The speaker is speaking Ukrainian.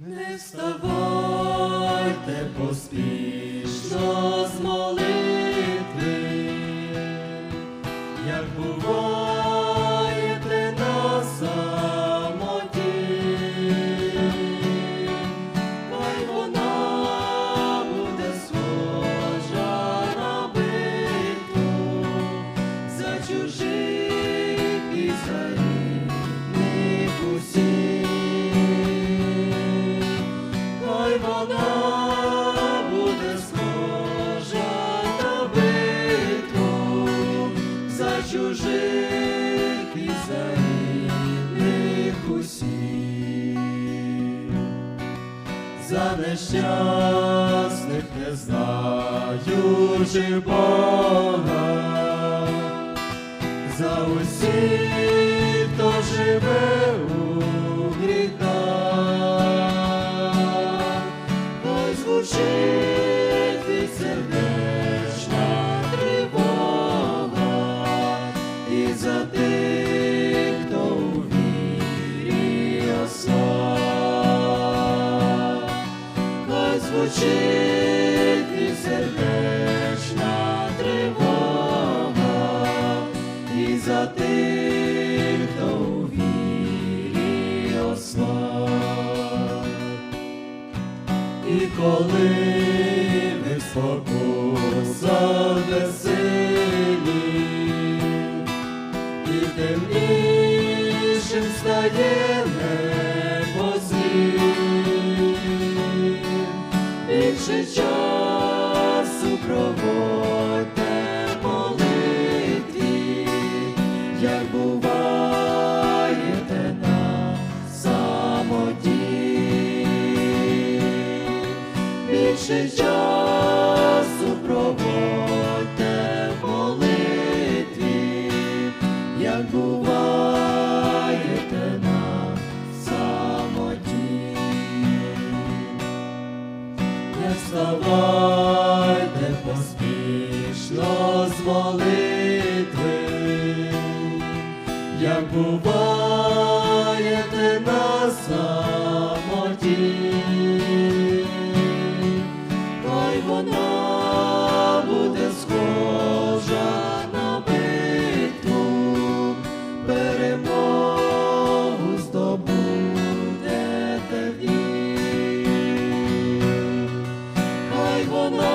Не вставайте поспішно за рідних усіх, за нещасних не знаючих Бога, за усіх, хто живе у гріхах, хай звучить і за звучить від сердечна тривога, і за тих, хто у вірі ослаб. І коли ми в спокусах і темнішим стає в молитві, як буваєте на самоті. Більше як буваєте на самоті, хай вона буде схожа на битву, перемогу здобудете ви. хай вона.